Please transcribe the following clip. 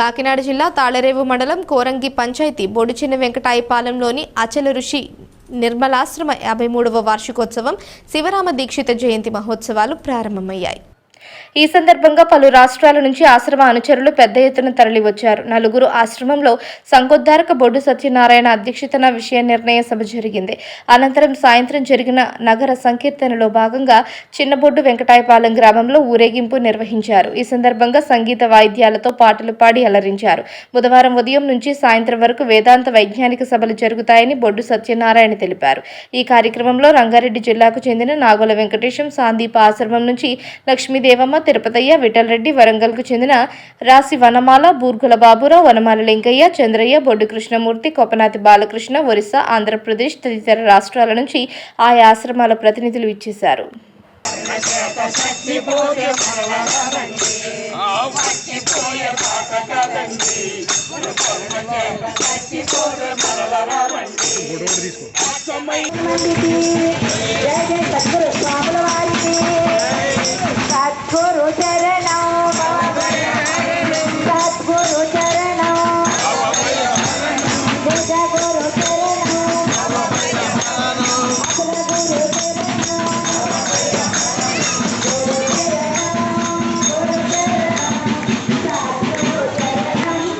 కాకినాడ జిల్లా తాళరేవు మండలం కోరంగి పంచాయతీ బొడిచిన వెంకటాయపాలెంలోని అచల ఋషి నిర్మలాశ్రమ యాభై మూడవ వార్షికోత్సవం శివరామ దీక్షిత జయంతి మహోత్సవాలు ప్రారంభమయ్యాయి. ఈ సందర్భంగా పలు రాష్ట్రాల నుంచి ఆశ్రమ అనుచరులు పెద్ద ఎత్తున తరలివచ్చారు. నలుగురు ఆశ్రమంలో సంఘోద్ధారక బొడ్డు సత్యనారాయణ అధ్యక్షతన విషయ నిర్ణయ సభ జరిగింది. అనంతరం సాయంత్రం జరిగిన నగర సంకీర్తనలో భాగంగా చిన్నబొడ్డు వెంకటాయపాలెం గ్రామంలో ఊరేగింపు నిర్వహించారు. ఈ సందర్భంగా సంగీత వాయిద్యాలతో పాటలు పాడి అలరించారు. బుధవారం ఉదయం నుంచి సాయంత్రం వరకు వేదాంత వైజ్ఞానిక సభలు జరుగుతాయని బొడ్డు సత్యనారాయణ తెలిపారు. ఈ కార్యక్రమంలో రంగారెడ్డి జిల్లాకు చెందిన నాగోల వెంకటేశం సాందీప ఆశ్రమం నుంచి లక్ష్మీదేవం లక్ష్మీదేవమ్మ తిరుపతయ్య విఠలరెడ్డి వరంగల్కు చెందిన రాశి వనమాల బూర్గుల బాబురావు వనమాల లింగయ్య చంద్రయ్య బొడ్డు కృష్ణమూర్తి కొపనాతి బాలకృష్ణ ఒరిస్సా ఆంధ్రప్రదేశ్ తదితర రాష్ట్రాల నుంచి ఆయా ఆశ్రమాల ప్రతినిధులు ఇచ్చేశారు coro ya.